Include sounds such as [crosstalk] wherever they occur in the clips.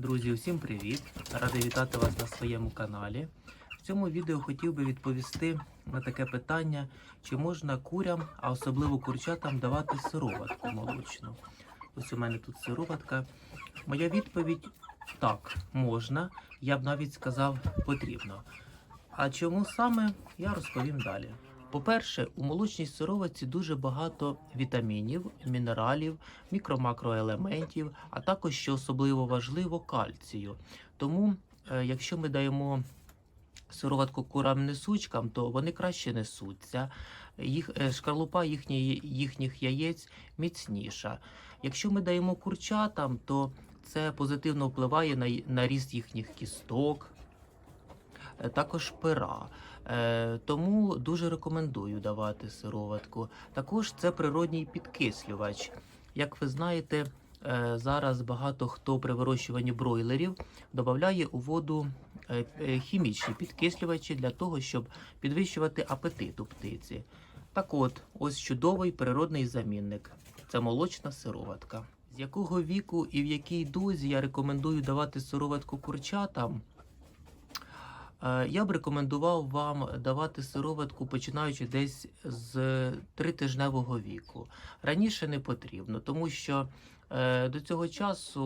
Друзі, усім привіт! Радий вітати вас на своєму каналі. В цьому відео хотів би відповісти на таке питання, чи можна курям, а особливо курчатам, давати сироватку молочну. Ось у мене тут сироватка. Моя відповідь так, можна. Я б навіть сказав потрібно. А чому саме, я розповім далі. По-перше, у молочній сироватці дуже багато вітамінів, мінералів, мікро-макроелементів, а також, що особливо важливо, кальцію. Тому, е, якщо ми даємо сироватку курам-несучкам, то вони краще несуться. Їх, е, шкарлупа їхньої, їхніх яєць міцніша. Якщо ми даємо курчатам, то це позитивно впливає на, на ріст їхніх кісток, також пера. Е, Тому дуже рекомендую давати сироватку. Також це природній підкислювач. Як ви знаєте, е, зараз багато хто при вирощуванні бройлерів додає у воду е, е, хімічні підкислювачі для того, щоб підвищувати апетит у птиці. Так от, ось чудовий природний замінник. Це молочна сироватка. З якого віку і в якій дозі я рекомендую давати сироватку курчатам? Е, Я б рекомендував вам давати сироватку, починаючи десь з тритижневого віку. Раніше не потрібно, тому що е, до цього часу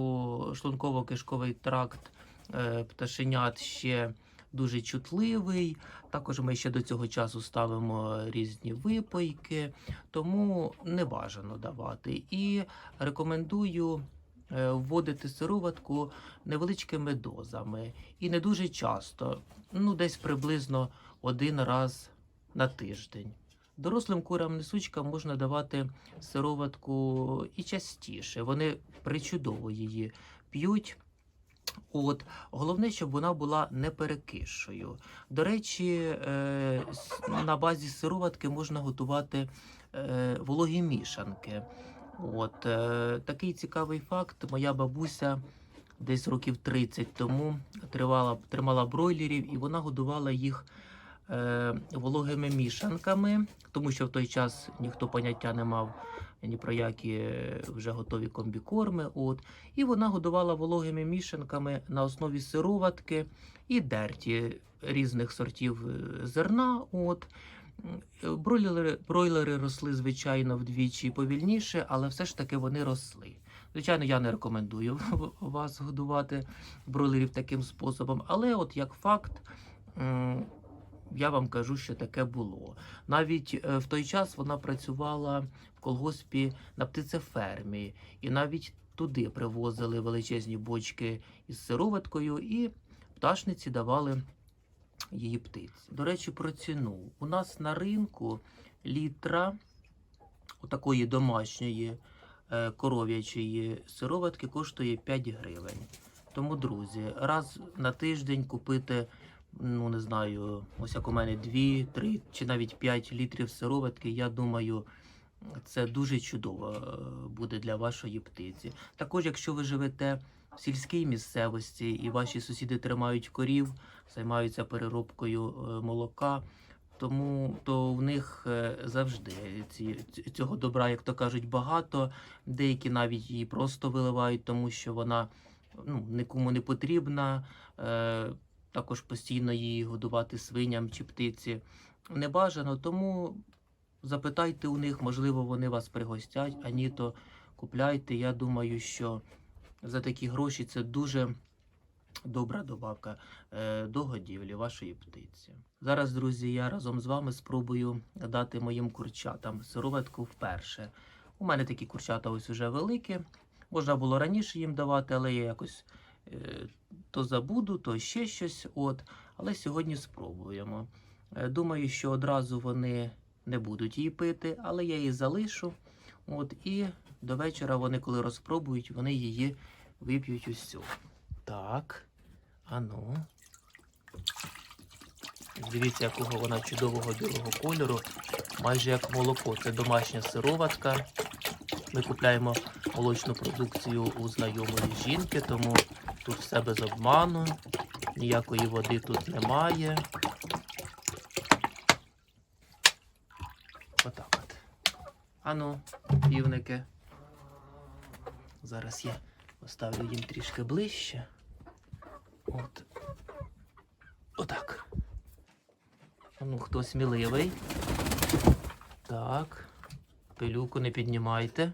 шлунково-кишковий тракт е, пташенят ще дуже чутливий. Також ми ще до цього часу ставимо різні випойки, тому не бажано давати. І рекомендую вводити сироватку невеличкими дозами і не дуже часто, ну десь приблизно один раз на тиждень. Дорослим курам-несучкам можна давати сироватку і частіше. Вони причудово її п'ють. От головне, щоб вона була не перекисшою. До речі, е, на базі сироватки можна готувати е, вологі мішанки. От е, такий цікавий факт. Моя бабуся десь років 30 тому тривала, тримала бройлерів, і вона годувала їх е, вологими мішанками, тому що в той час ніхто поняття не мав ні про які вже готові комбікорми. От. І вона годувала вологими мішанками на основі сироватки і дерті різних сортів е, зерна. От. Е, Бройлери, бройлери росли, звичайно, вдвічі повільніше, але все ж таки вони росли. Звичайно, я не рекомендую [laughs] вас годувати бройлерів таким способом, але от як факт, я вам кажу, що таке було. Навіть е, в той час вона працювала в колгоспі на птицефермі, і навіть туди привозили величезні бочки із сироваткою, і пташниці давали її птиці. До речі, про ціну. У нас на ринку літра такої домашньої е, коров'ячої сироватки коштує 5 гривень. Тому, друзі, раз на тиждень купити, ну не знаю, ось як у мене 2, 3 чи навіть 5 літрів сироватки, я думаю, це дуже чудово е, буде для вашої птиці. Також, якщо ви живете в сільській місцевості і ваші сусіди тримають корів, займаються переробкою е, молока, тому то в них е, завжди ці, цього добра, як то кажуть, багато. Деякі навіть її просто виливають, тому що вона ну, нікому не потрібна. Е, також постійно її годувати свиням чи птиці не бажано. Тому запитайте у них, можливо, вони вас пригостять, а ні, то купляйте. Я думаю, що за такі гроші це дуже добра добавка е, до годівлі вашої птиці. Зараз, друзі, я разом з вами спробую дати моїм курчатам сироватку вперше. У мене такі курчата ось уже великі. Можна було раніше їм давати, але я якось е, то забуду, то ще щось. От. Але сьогодні спробуємо. Е, думаю, що одразу вони не будуть її пити, але я її залишу. От, і до вечора вони, коли розпробують, вони її вип'ють усю. Так. Ану. Дивіться, якого вона чудового білого кольору, майже як молоко. Це домашня сироватка. Ми купляємо молочну продукцію у знайомої жінки, тому тут все без обману, ніякої води тут немає. Отак от. Ану, півники. Зараз я поставлю їм трішки ближче. От. Отак. Ну, хто сміливий? Так. Пилюку не піднімайте.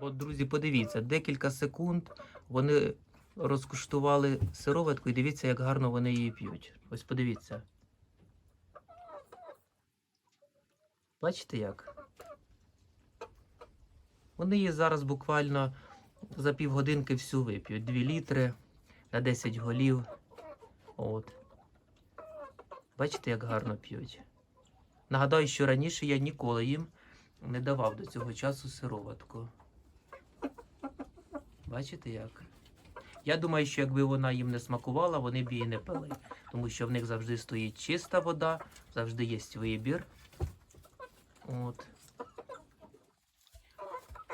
От, друзі, подивіться, декілька секунд вони розкуштували сироватку і дивіться, як гарно вони її п'ють. Ось подивіться. Бачите як? Вони її зараз буквально за півгодинки всю вип'ють. 2 літри на 10 голів. От. Бачите, як гарно п'ють. Нагадаю, що раніше я ніколи їм не давав до цього часу сироватку. Бачите як? Я думаю, що якби вона їм не смакувала, вони б її не пили. Тому що в них завжди стоїть чиста вода, завжди є вибір. От.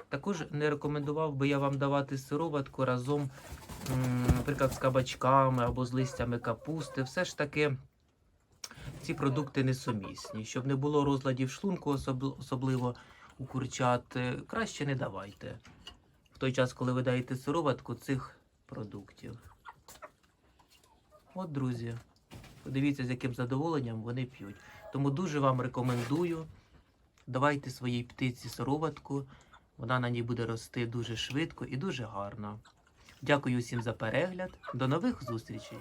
Також не рекомендував би я вам давати сироватку разом, наприклад, з кабачками або з листями капусти. Все ж таки ці продукти несумісні. Щоб не було розладів шлунку, особливо у курчат, е, краще не давайте. В той час, коли ви даєте сироватку цих продуктів. От, друзі, подивіться, з яким задоволенням вони п'ють. Тому дуже вам рекомендую. Давайте своїй птиці сироватку. Вона на ній буде рости дуже швидко і дуже гарно. Дякую всім за перегляд. До нових зустрічей!